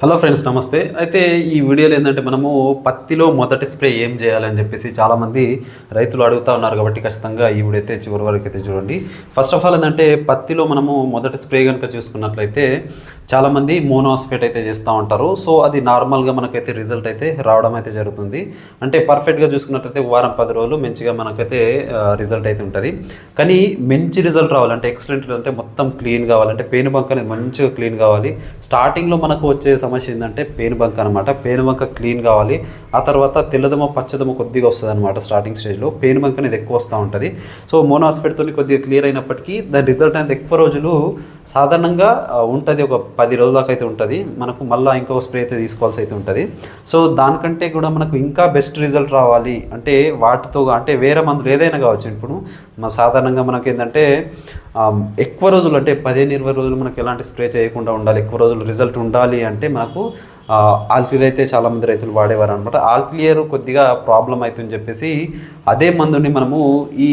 Hello friends నమస్తే. అయితే ఈ వీడియోలో ఏంటంటే మనము పత్తిలో మొదటి స్ప్రే ఏం చేయాలని చెప్పేసి చాలామంది రైతులు అడుగుతా ఉన్నారు కాబట్టి ఖచ్చితంగా ఈ వీడియో అయితే చివరి వరకు అయితే చూడండి. ఫస్ట్ ఆఫ్ ఆల్ ఏంటంటే పత్తిలో మనము మొదటి స్ప్రే కనుక చూసుకున్నట్లయితే చాలామంది మోనోస్ఫేట్ అయితే చేస్తూ ఉంటారు. సో అది నార్మల్గా మనకైతే రిజల్ట్ అయితే రావడం అయితే జరుగుతుంది. అంటే పర్ఫెక్ట్గా చూసుకున్నట్లయితే వారం పది రోజులు మంచిగా మనకైతే రిజల్ట్ అయితే ఉంటుంది. కానీ మంచి రిజల్ట్ రావాలంటే ఎక్సలెంట్ అంటే మొత్తం క్లీన్ కావాలంటే పేను బంక్ అనేది మంచిగా క్లీన్ కావాలి. స్టార్టింగ్లో మనకు వచ్చే సమస్య ఏంటంటే పేనుబంక్ అనమాట పేను బంక క్లీన్ కావాలి. ఆ తర్వాత తెల్లదమ పచ్చదమ కొద్దిగా వస్తుంది అనమాట స్టార్టింగ్ స్టేజ్లో పేనుబంక్ అనేది ఎక్కువ వస్తూ ఉంటుంది. సో మోనోస్ఫెట్తో కొద్దిగా క్లియర్ అయినప్పటికీ దాని రిజల్ట్ అనేది ఎక్కువ రోజులు సాధారణంగా ఉంటుంది. ఒక పది రోజుల దాకా అయితే ఉంటుంది. మనకు మళ్ళీ ఇంకొక స్ప్రే అయితే తీసుకోవాల్సి అయితే ఉంటుంది. సో దానికంటే కూడా మనకు ఇంకా బెస్ట్ రిజల్ట్ రావాలి. అంటే వాటితో అంటే వేరే మందులు ఏదైనా కావచ్చు. ఇప్పుడు సాధారణంగా మనకి ఏంటంటే ఎక్కువ రోజులు అంటే పదిహేను ఇరవై రోజులు మనకు ఎలాంటి స్ప్రే చేయకుండా ఉండాలి ఎక్కువ రోజులు రిజల్ట్ ఉండాలి అంటే మనకు ఆల్క్లియర్ అయితే చాలామంది రైతులు వాడేవారు అనమాట ఆల్క్లియర్ కొద్దిగా ప్రాబ్లం అవుతుందని చెప్పేసి అదే మందుని మనము ఈ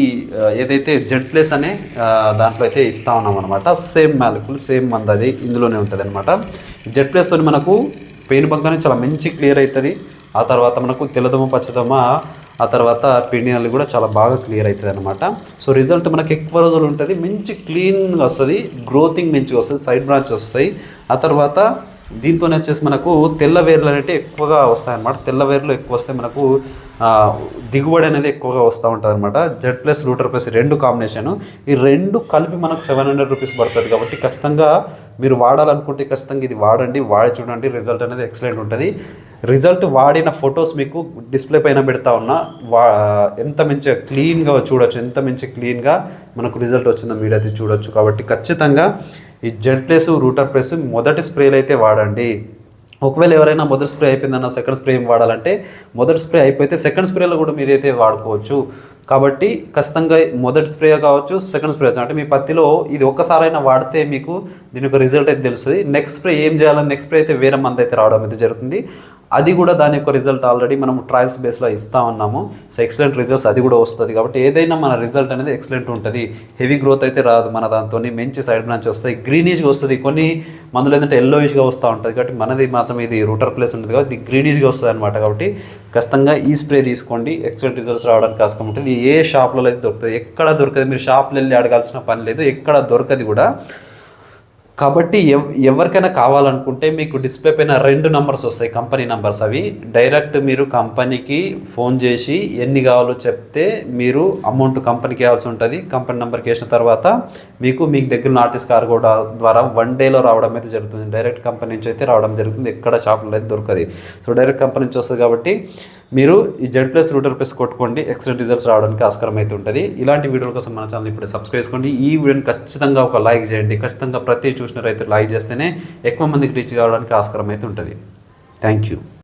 ఏదైతే జెడ్ ప్లేస్ అనే దాంట్లో అయితే ఇస్తా ఉన్నాం అనమాట సేమ్ మాలిక్యుల్ సేమ్ మందు అది ఇందులోనే ఉంటుంది అనమాట జెడ్ ప్లేస్తో మనకు పెయిన్ బంక్ అనేది చాలా మంచి క్లియర్ అవుతుంది. ఆ తర్వాత మనకు తెల్లదోమ పచ్చదోమ ఆ తర్వాత పిండినలు కూడా చాలా బాగా క్లియర్ అవుతుంది అనమాట సో రిజల్ట్ మనకి ఎక్కువ రోజులు ఉంటుంది. మంచి క్లీన్గా వస్తుంది గ్రోతింగ్ మంచిగా వస్తుంది సైడ్ బ్రాంచ్ వస్తాయి. ఆ తర్వాత దీంతోనే వచ్చేసి మనకు తెల్ల వేర్లు అనేవి ఎక్కువగా వస్తాయనమాట తెల్ల వేర్లు ఎక్కువ వస్తే మనకు దిగుబడి అనేది ఎక్కువగా వస్తూ ఉంటుంది అనమాట జెడ్ ప్లస్ లూటర్ ప్లస్ రెండు కాంబినేషన్ ఈ రెండు కలిపి మనకు సెవెన్ హండ్రెడ్ రూపీస్ పడుతుంది కాబట్టి ఖచ్చితంగా మీరు వాడాలనుకుంటే ఖచ్చితంగా ఇది వాడండి వాడి చూడండి రిజల్ట్ అనేది ఎక్సలెంట్ ఉంటుంది. రిజల్ట్ వాడిన ఫొటోస్ మీకు డిస్ప్లే పైన పెడతా ఉన్నా వా ఎంత మంచిగా క్లీన్గా చూడొచ్చు ఎంత మంచి క్లీన్గా మనకు రిజల్ట్ వచ్చిందో మీరు అయితే చూడొచ్చు. కాబట్టి ఖచ్చితంగా ఈ జెడ్ ప్లేస్ రూటర్ ప్లేస్ మొదటి స్ప్రేలు అయితే వాడండి. ఒకవేళ ఎవరైనా మొదటి స్ప్రే అయిపోయిందన్న సెకండ్ స్ప్రే ఏం వాడాలంటే మొదటి స్ప్రే అయిపోతే సెకండ్ స్ప్రేలో కూడా మీరైతే వాడుకోవచ్చు. కాబట్టి ఖచ్చితంగా మొదటి స్ప్రే కావచ్చు సెకండ్ స్ప్రే అంటే మీ పత్తిలో ఇది ఒక్కసారైనా వాడితే మీకు దీని యొక్క రిజల్ట్ అయితే తెలుస్తుంది. నెక్స్ట్ స్ప్రే ఏం చేయాలని నెక్స్ట్ స్ప్రే అయితే వేరే మంది అయితే రావడం అయితే జరుగుతుంది. అది కూడా దాని యొక్క రిజల్ట్ ఆల్రెడీ మనం ట్రయల్స్ బేస్లో ఇస్తా ఉన్నాము. సో ఎక్సలెంట్ రిజల్ట్స్ అది కూడా వస్తుంది. కాబట్టి ఏదైనా మన రిజల్ట్ అనేది ఎక్సలెంట్ ఉంటుంది. హెవీ గ్రోత్ అయితే రాదు మన దాంతో మంచి సైడ్ బ్రాంచ్ వస్తాయి. గ్రీనిష్గా వస్తుంది. కొన్ని మందులు ఏంటంటే ఎల్లోయిష్గా వస్తూ ఉంటుంది. కాబట్టి మనది మాత్రం ఇది రూటర్ ప్లేస్ ఉంటుంది కాబట్టి ఇది గ్రీనిష్గా వస్తుంది అనమాట కాబట్టి ఖచ్చితంగా ఈ స్ప్రే తీసుకోండి. ఎక్సలెంట్ రిజల్ట్స్ రావడానికి ఆస్కారం ఉంటుంది. ఇది ఏ షాప్లలో అయితే దొరుకుతుంది. ఎక్కడ దొరకదు మీరు షాప్లో వెళ్ళి అడగాల్సిన పని లేదు. ఎక్కడ దొరకదు కూడా కాబట్టి ఎవ్ ఎవరికైనా కావాలనుకుంటే మీకు డిస్ప్లే పైన రెండు నంబర్స్ వస్తాయి కంపెనీ నంబర్స్. అవి డైరెక్ట్ మీరు కంపెనీకి ఫోన్ చేసి ఎన్ని కావాలో చెప్తే మీరు అమౌంట్ కంపెనీకి ఇవ్వాల్సి ఉంటుంది. కంపెనీ నెంబర్కి వేసిన తర్వాత మీకు మీకు దగ్గర ఆర్టిస్ట్ కార్ కూడా ద్వారా వన్ డేలో రావడం అయితే జరుగుతుంది. డైరెక్ట్ కంపెనీ నుంచి అయితే రావడం జరుగుతుంది. ఎక్కడ షాపులో అయితే దొరకదు. సో డైరెక్ట్ కంపెనీ నుంచి వస్తుంది కాబట్టి మీరు ఈ జెడ్ ప్లస్ రూటర్ ప్లస్ కొట్టుకోండి. ఎక్సలెంట్ రిజల్ట్స్ రావడానికి ఆస్కారం అయితే ఉంటుంది. ఇలాంటి వీడియోల కోసం మన ఛానల్ ఇప్పుడు సబ్స్క్రైబ్ చేసుకోండి. ఈ వీడియోని ఖచ్చితంగా ఒక లైక్ చేయండి. ఖచ్చితంగా ప్రతి చూసిన రైతులు లైక్ చేస్తేనే ఎక్కువ మందికి రీచ్ కావడానికి ఆస్కారం అయితే ఉంటుంది. Thank you